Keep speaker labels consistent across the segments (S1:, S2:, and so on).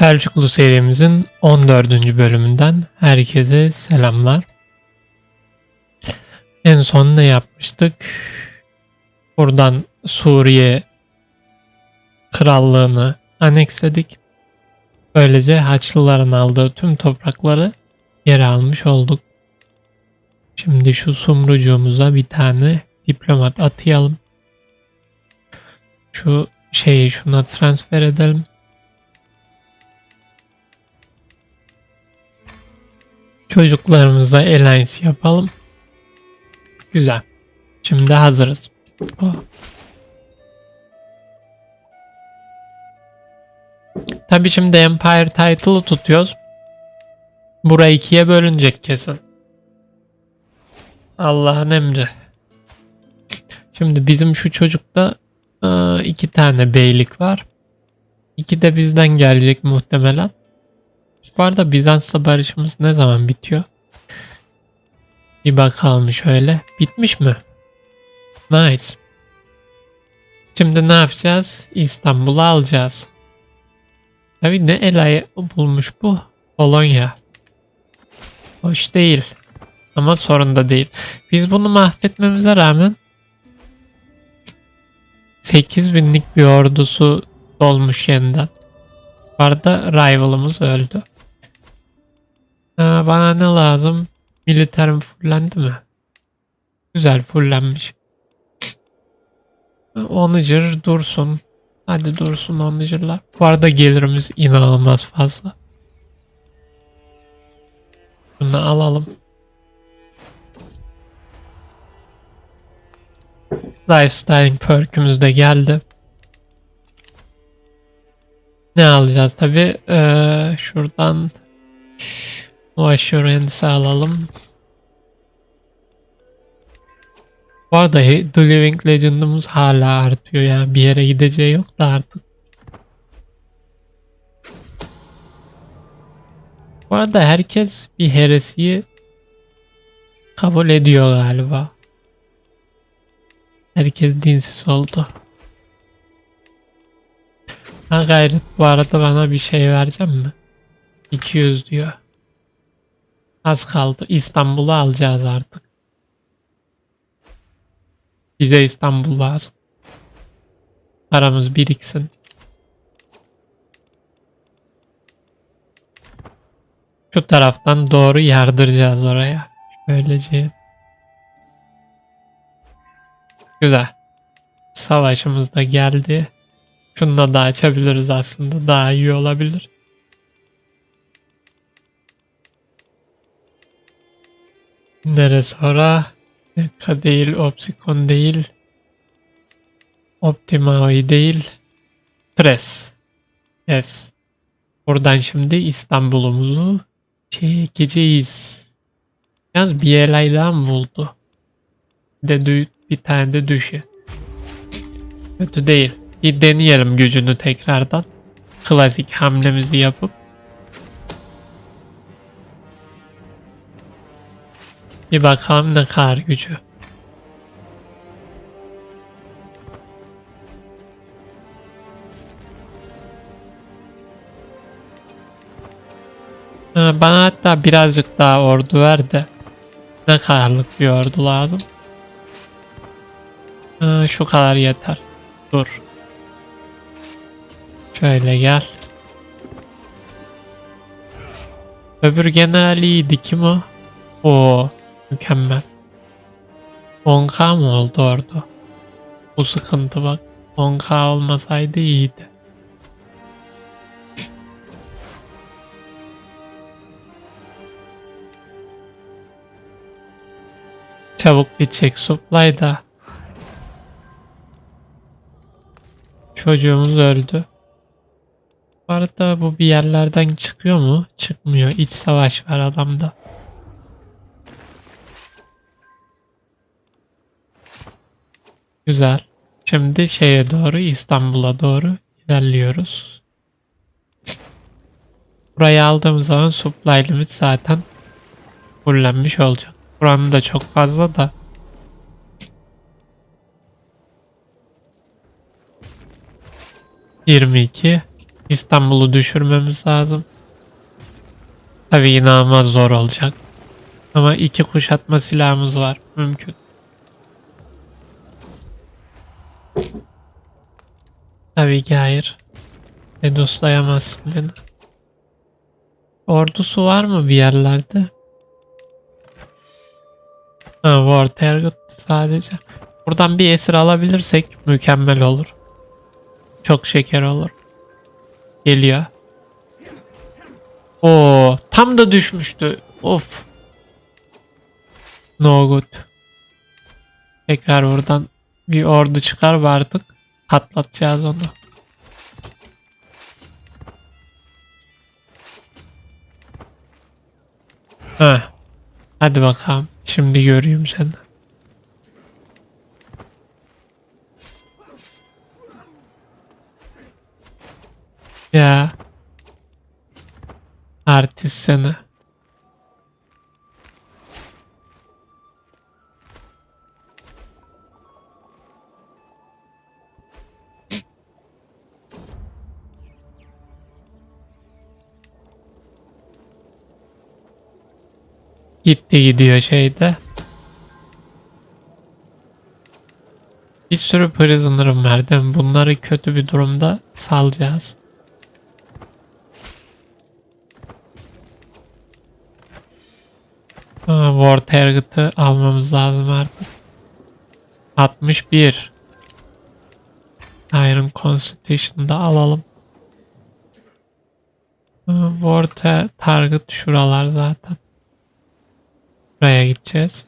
S1: Selçuklu serimizin 14. bölümünden herkese selamlar. En son ne yapmıştık? Buradan Suriye krallığını aneksledik. Böylece Haçlıların aldığı tüm toprakları geri almış olduk. Şimdi şu sumrucuğumuza bir tane diplomat atayalım. Şu şeyi şuna transfer edelim. Çocuklarımızla alliance yapalım. Güzel. Şimdi hazırız. Oh. Tabi şimdi Empire title'ı tutuyoruz. Burayı ikiye bölünecek kesin. Allah'ın emri. Şimdi bizim şu çocukta e, iki tane beylik var. İki de bizden gelecek muhtemelen. Bu arada Bizans'la barışımız ne zaman bitiyor? Bir bakalım şöyle. Bitmiş mi? Nice. Şimdi ne yapacağız? İstanbul'u alacağız. Tabi ne elayı bulmuş bu? Polonya. Hoş değil. Ama sorun da değil. Biz bunu mahvetmemize rağmen 8000'lik bir ordusu dolmuş yeniden. Bu arada rival'ımız öldü. Aa, bana ne lazım? Militerim fullendi mi? Güzel fullenmiş. Onager dursun. Hadi dursun onager'lar. Bu arada gelirimiz inanılmaz fazla. Bunu alalım. Lifestyling perk'ümüz de geldi. Ne alacağız tabi? Ee, şuradan o assurance alalım. Bu arada The Living Legend'ımız hala artıyor yani bir yere gideceği yok da artık. Bu arada herkes bir heresiyi kabul ediyor galiba. Herkes dinsiz oldu. Ha gayret bu arada bana bir şey vereceğim mi? 200 diyor. Az kaldı. İstanbul'u alacağız artık. Bize İstanbul lazım. Paramız biriksin. Şu taraftan doğru yardıracağız oraya. Böylece. Güzel. Savaşımız da geldi. Şununla da açabiliriz aslında. Daha iyi olabilir. Nere sonra? Mekka değil, Opsikon değil. Optimaoi değil. Pres. Yes. Buradan şimdi İstanbul'umuzu çekeceğiz. Yalnız bir elay daha mı buldu? De bir tane de düşü. Kötü değil. Bir deneyelim gücünü tekrardan. Klasik hamlemizi yapıp. Bir bakalım ne kadar gücü. Ha, Bana hatta birazcık daha ordu ver de. Ne kadarlık bir ordu lazım? Şu kadar yeter. Dur. Şöyle gel. Öbür general iyiydi kim o? Oo mükemmel. 10k mı oldu orada? Bu sıkıntı bak. 10k olmasaydı iyiydi. Çabuk bir çek supply da. Çocuğumuz öldü. Bu arada bu bir yerlerden çıkıyor mu? Çıkmıyor. İç savaş var adamda. Güzel. Şimdi şeye doğru İstanbul'a doğru ilerliyoruz. Burayı aldığımız zaman supply limit zaten fullenmiş olacak. Buranın da çok fazla da. Yirmi iki. İstanbul'u düşürmemiz lazım. Tabii inanılmaz zor olacak. Ama iki kuşatma silahımız var. Mümkün. Tabii ki hayır. Edoslayamazsın beni. Ordusu var mı bir yerlerde? Ha, War Target sadece. Buradan bir esir alabilirsek mükemmel olur. Çok şeker olur. Geliyor. Oo, tam da düşmüştü. Of. No good. Tekrar oradan bir ordu çıkar mı artık? Patlatacağız onu. Heh. Hadi bakalım. Şimdi göreyim seni. Ya. Artist seni. Gitti gidiyor şeyde. Bir sürü prisoner'ım verdim. Bunları kötü bir durumda salacağız. Ha, War Target'ı almamız lazım artık. 61. Iron Constitution'da alalım. Ha, War ta- Target şuralar zaten. Buraya gideceğiz.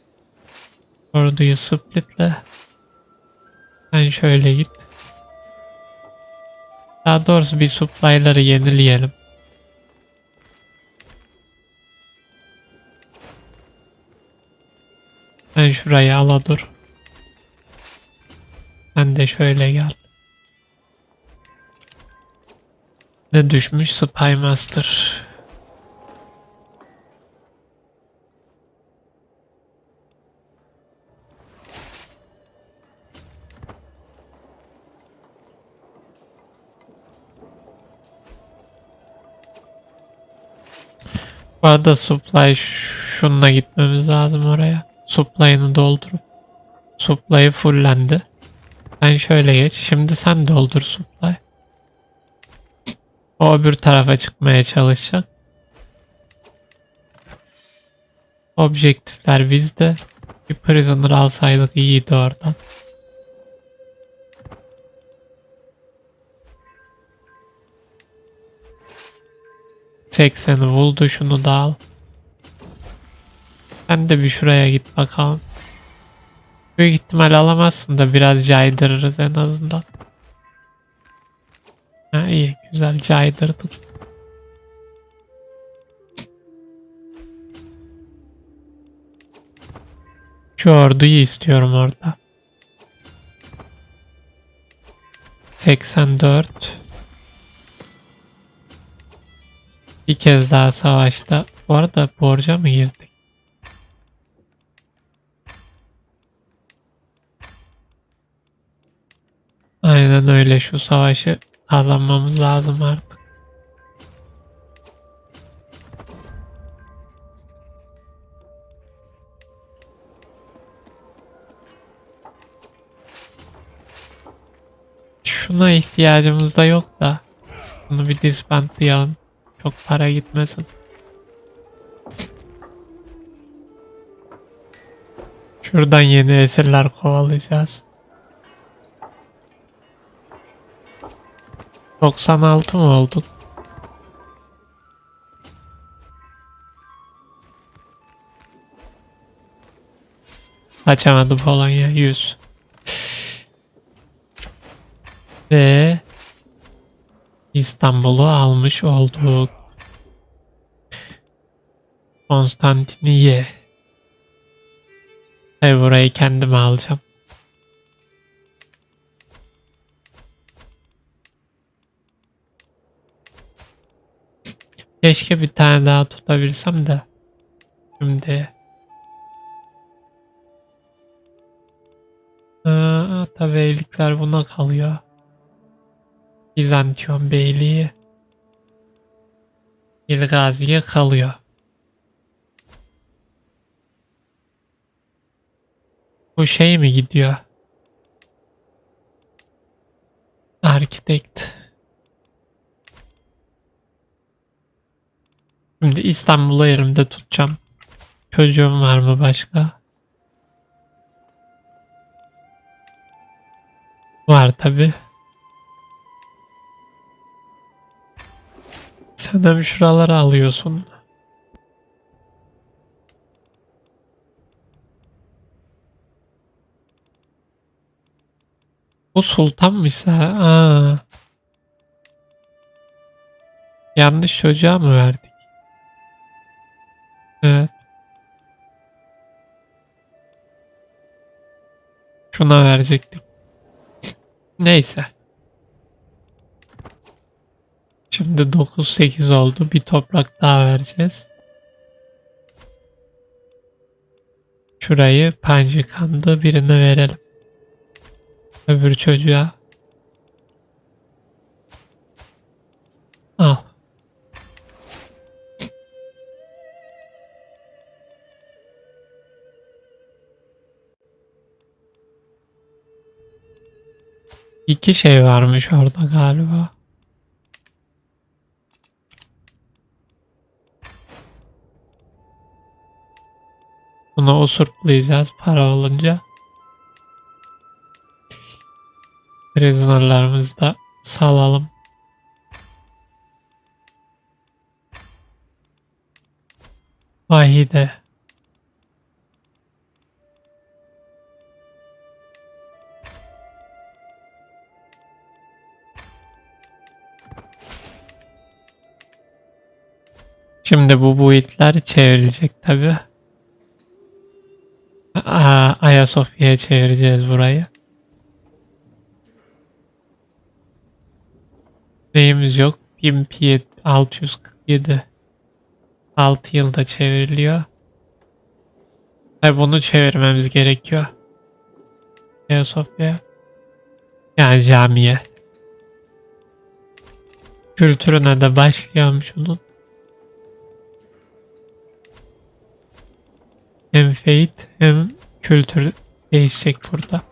S1: Orduyu splitle. Sen şöyle git. Daha doğrusu bir supply'ları yenileyelim. Sen şurayı ala dur. Sen de şöyle gel. Ne düşmüş Spy Master. Bu arada supply şununla gitmemiz lazım oraya. Supply'ını doldurup. Supply fullendi. Sen şöyle geç. Şimdi sen doldur supply. O öbür tarafa çıkmaya çalışacak. Objektifler bizde. Bir prisoner alsaydık iyiydi oradan. Sekseni buldu şunu da al. Sen de bir şuraya git bakalım. Büyük ihtimal alamazsın da biraz caydırırız en azından. Ha, iyi güzel caydırdık. Şu orduyu istiyorum orada. 84 Bir kez daha savaşta. Bu arada borca mı girdik? Aynen öyle şu savaşı kazanmamız lazım artık. Şuna ihtiyacımız da yok da. Bunu bir disbandlayalım. Çok para gitmesin. Şuradan yeni esirler kovalayacağız. 96 mı olduk? Açamadı Polonya 100. Ve İstanbul'u almış olduk. Konstantiniye. Tabi burayı kendim alacağım. Keşke bir tane daha tutabilsem de. Şimdi. Aa, tabi beylikler buna kalıyor. Bizantiyon Beyliği. İlgazi'ye kalıyor. Bu şey mi gidiyor? Architect. Şimdi İstanbul'u elimde tutacağım. Çocuğum var mı başka? Var tabi. Sen de şuraları alıyorsun. Bu sultanmışsa aa. Yanlış çocuğa mı verdik? Evet. Şuna verecektik. Neyse. Şimdi 9-8 oldu. Bir toprak daha vereceğiz. Şurayı Pancıkan'da birine verelim. Öbür çocuğa. Al. İki şey varmış orada galiba. Bunu usurplayacağız para olunca. Prisoner'larımızı da salalım. Vahide. Şimdi bu buitler çevrilecek tabi. Ayasofya'ya çevireceğiz burayı. Neyimiz yok. 1647 6 yılda çevriliyor. Ve bunu çevirmemiz gerekiyor. Ayasofya. Yani camiye. Kültürüne de başlayalım şunun. Hem fate hem kültür değişecek burada.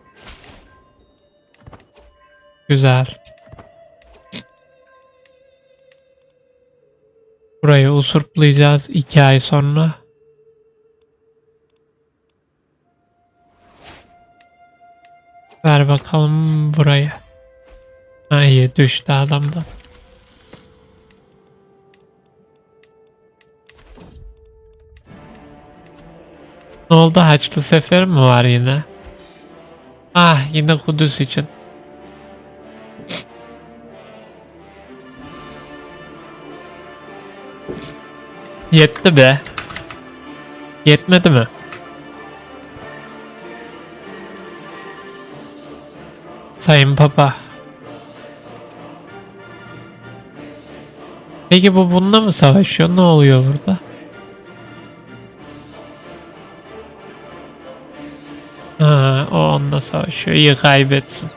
S1: Güzel. Burayı usurplayacağız iki ay sonra. Ver bakalım burayı. Ha düştü adamdan. Ne oldu Haçlı Sefer mi var yine? Ah yine Kudüs için. Yetti be. Yetmedi mi? Sayın Papa. Peki bu bununla mı savaşıyor? Ne oluyor burada? Onunla savaşıyor. İyi kaybetsin.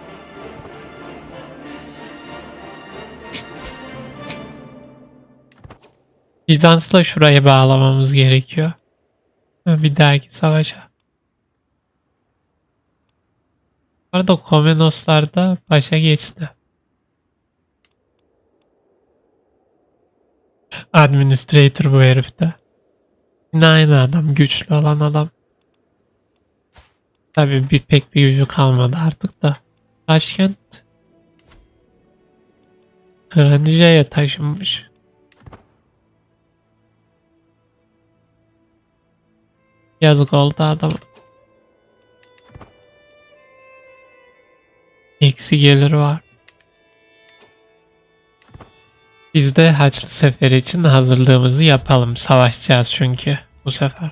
S1: Bizans'la şuraya bağlamamız gerekiyor. Bir dahaki savaşa. Bu arada Komenoslar da başa geçti. Administrator bu herifte. Yine aynı adam. Güçlü olan adam. Tabii bir pek bir gücü kalmadı artık da. Başkent Kranja'ya taşınmış. Yazık oldu adam. Eksi gelir var. Biz de Haçlı Seferi için hazırlığımızı yapalım. Savaşacağız çünkü bu sefer.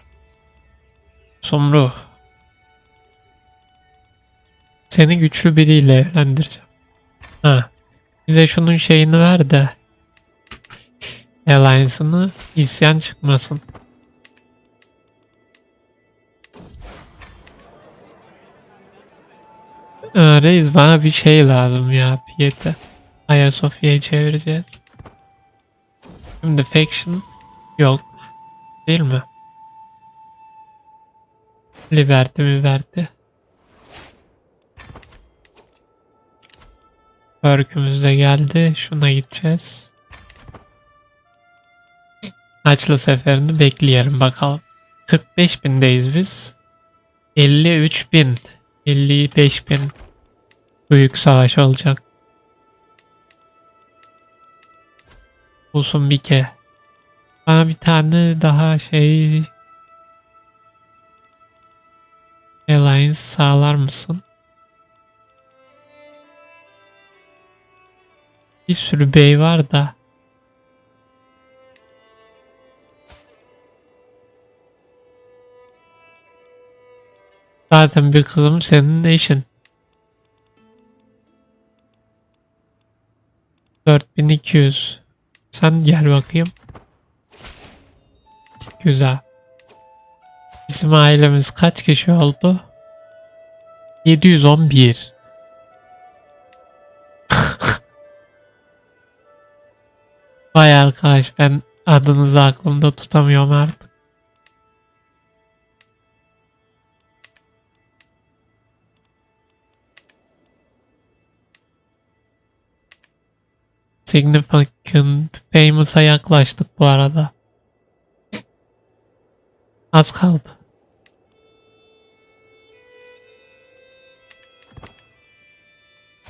S1: Sumru. Seni güçlü biriyle evlendireceğim. Ha. Bize şunun şeyini ver de. Alliance'ını isyan çıkmasın. Aa, reis bana bir şey lazım ya. Piyete. Ayasofya'yı çevireceğiz. Şimdi faction yok. Değil mi? Liberty Liberty. Perk'ümüz de geldi. Şuna gideceğiz. Haçlı seferini bekleyelim bakalım. 45 bindeyiz biz. 53 bin. 55 bin. Büyük savaş olacak. Bulsun bir ke. Bana bir tane daha şey Alliance sağlar mısın? Bir sürü bey var da. Zaten bir kızım senin eşin. 4200. Sen gel bakayım. Güzel. Bizim ailemiz kaç kişi oldu? 711. Vay arkadaş ben adınızı aklımda tutamıyorum artık. Significant Famous'a yaklaştık bu arada. Az kaldı.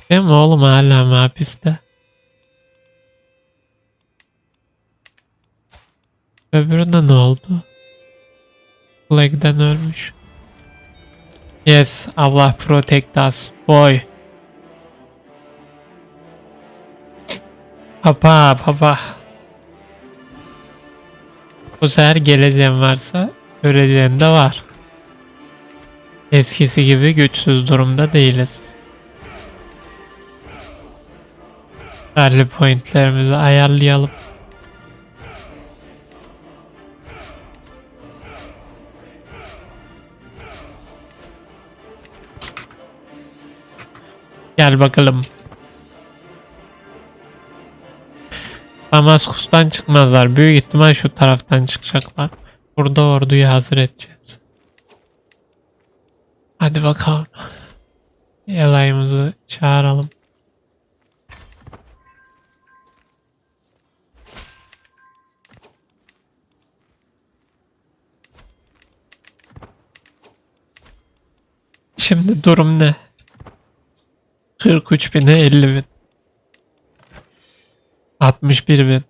S1: Değil mi oğlum hala hapiste? Öbürüne ne oldu? Flag'den ölmüş. Yes, Allah protect us, boy. Papa, papa. Bu sefer geleceğim varsa öleceğim de var. Eskisi gibi güçsüz durumda değiliz. Rally pointlerimizi ayarlayalım. Gel bakalım. Damaskus'tan çıkmazlar. Büyük ihtimal şu taraftan çıkacaklar. Burada orduyu hazır edeceğiz. Hadi bakalım. Yalayımızı çağıralım. Şimdi durum ne? 43 bine 50 bin. 61 bin.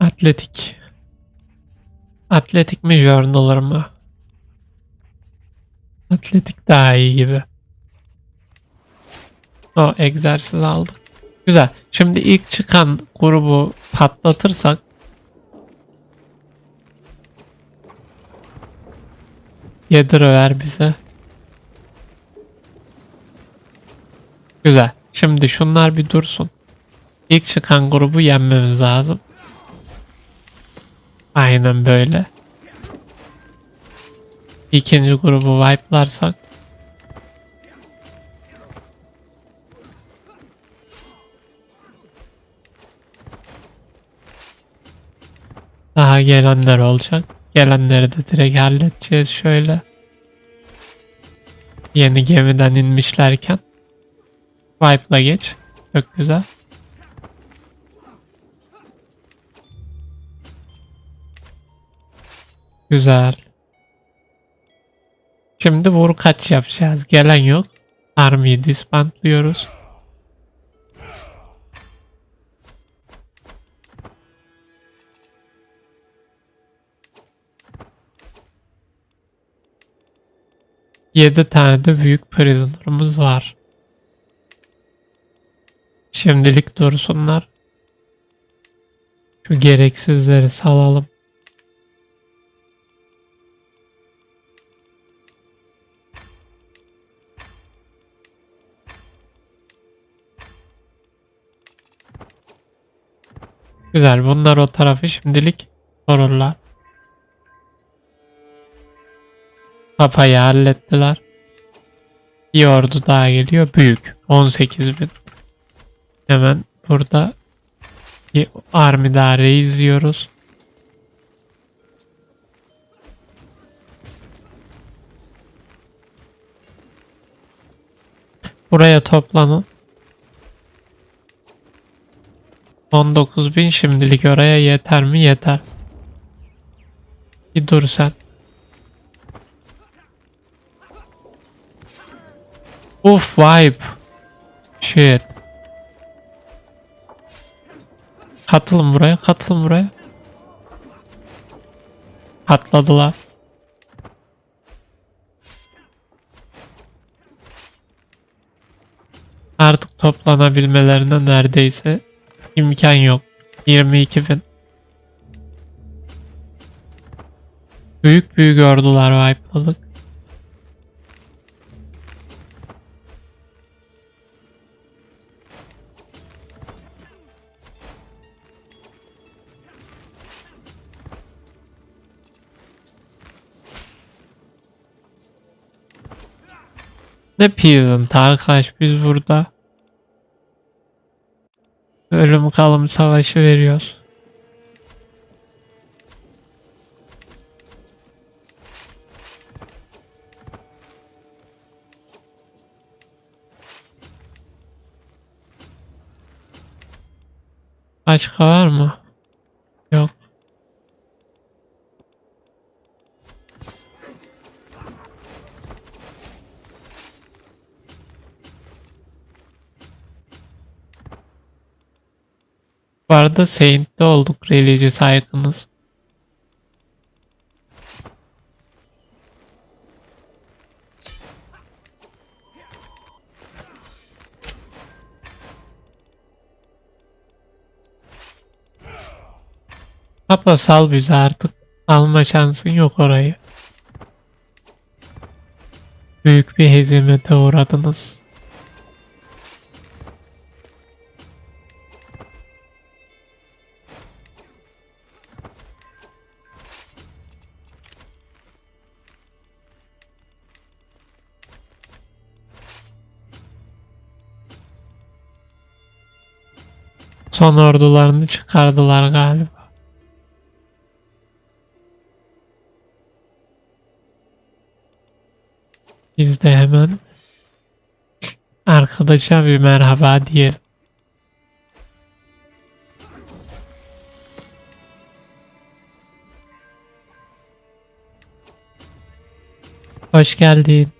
S1: Atletik. Atletik mi journaler mı? Atletik daha iyi gibi. O egzersiz aldık. Güzel. Şimdi ilk çıkan grubu patlatırsak Yedir ver bize. Güzel. Şimdi şunlar bir dursun. İlk çıkan grubu yenmemiz lazım. Aynen böyle. İkinci grubu wipe'larsak Daha gelenler olacak. Gelenleri de direkt halledeceğiz şöyle. Yeni gemiden inmişlerken. Wipe'la geç. Çok güzel. Güzel. Şimdi vur kaç yapacağız. Gelen yok. Army'yi disbandlıyoruz. Yedi tane de büyük prisoner'ımız var. Şimdilik dursunlar. Şu gereksizleri salalım. Güzel bunlar o tarafı şimdilik korurlar. Papayı hallettiler. Bir ordu daha geliyor. Büyük. 18 bin. Hemen burada bir army daireyi izliyoruz. Buraya toplanın. 19 bin şimdilik oraya yeter mi? Yeter. Bir dur sen. Uf vibe. Shit. Katılın buraya, katılın buraya. Katladılar. Artık toplanabilmelerine neredeyse imkan yok. 22 bin. Büyük büyük ordular wipe'ladık. Ne peasant arkadaş biz burada. Ölüm kalım savaşı veriyoruz. Başka var mı? Yok. Bu arada Saint'te olduk Religious Icon'ız. Papa sal bizi artık. Alma şansın yok orayı. Büyük bir hezimete uğradınız. Son ordularını çıkardılar galiba. Biz de hemen arkadaşa bir merhaba diyelim. Hoş geldin.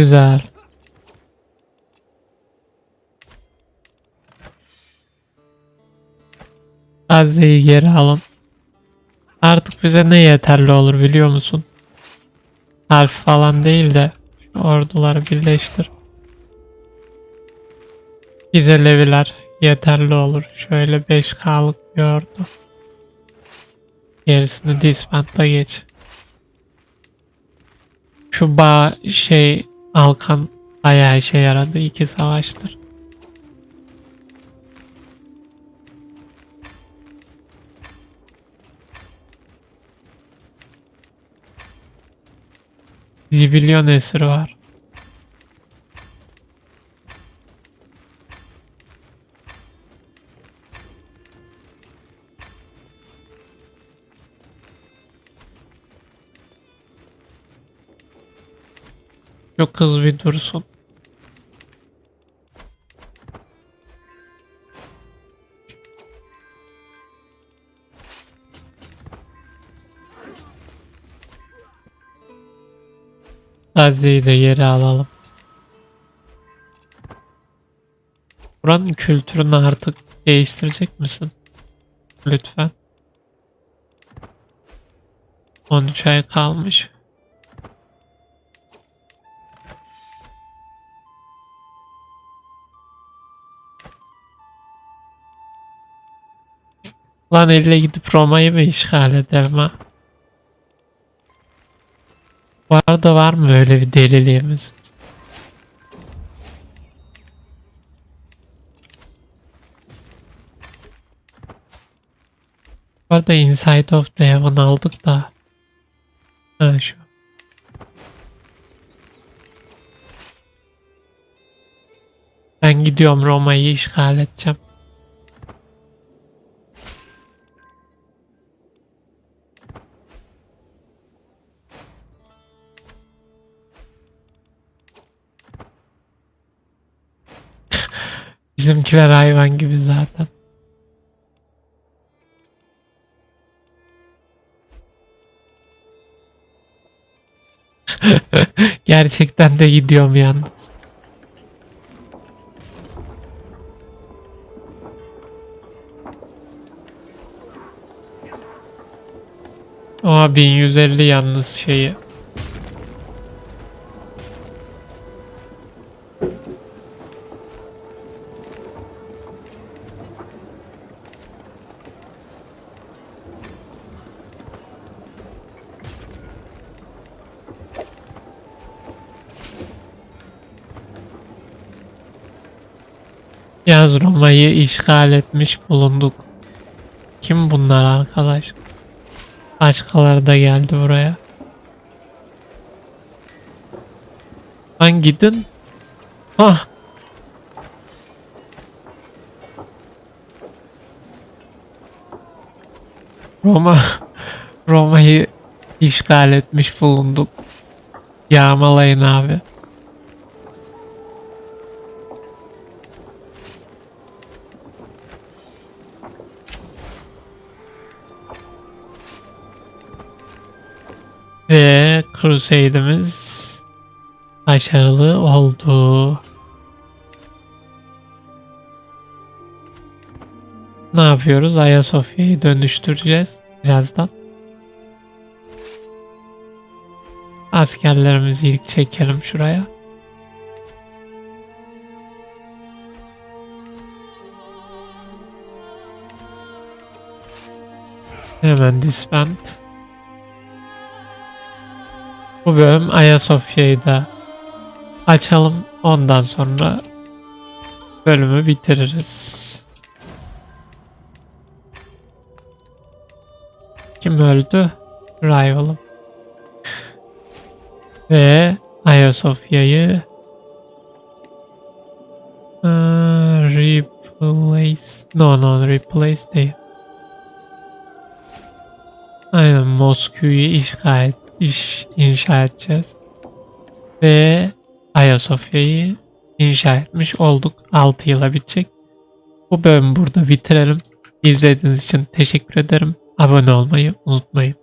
S1: Güzel. Gazze'yi geri alın. Artık bize ne yeterli olur biliyor musun? Harf falan değil de orduları birleştir. Bize leviler yeterli olur. Şöyle 5K'lık bir ordu. Gerisini disbandla geç. Şu bağ şey Alkan bayağı işe yaradı iki savaştır. Zibilyon esiri var. Çok hızlı bir dursun. Gazze'yi de geri alalım. Buranın kültürünü artık değiştirecek misin? Lütfen. 13 ay kalmış. Lan elle gidip Roma'yı mı işgal ederim ha? Bu arada var mı öyle bir deliliğimiz? Bu arada Inside of the Heaven aldık da. Ha şu. Ben gidiyorum Roma'yı işgal edeceğim. Bizimkiler hayvan gibi zaten. Gerçekten de gidiyorum yalnız. Oha 1150 yalnız şeyi. Roma'yı işgal etmiş bulunduk. Kim bunlar arkadaş? Başkaları da geldi buraya. Lan gidin. Ah. Roma Roma'yı işgal etmiş bulunduk. Yağmalayın abi. Crusade'imiz başarılı oldu. Ne yapıyoruz? Ayasofya'yı dönüştüreceğiz birazdan. Askerlerimizi ilk çekelim şuraya. Hemen disband. Bu bölüm Ayasofya'yı da açalım. Ondan sonra bölümü bitiririz. Kim öldü? Rival'ım. Ve Ayasofya'yı Aa, replace no no replace değil. Aynen Moskova'yı işgal iş inşa edeceğiz. Ve Ayasofya'yı inşa etmiş olduk. 6 yıla bitecek. Bu bölümü burada bitirelim. İzlediğiniz için teşekkür ederim. Abone olmayı unutmayın.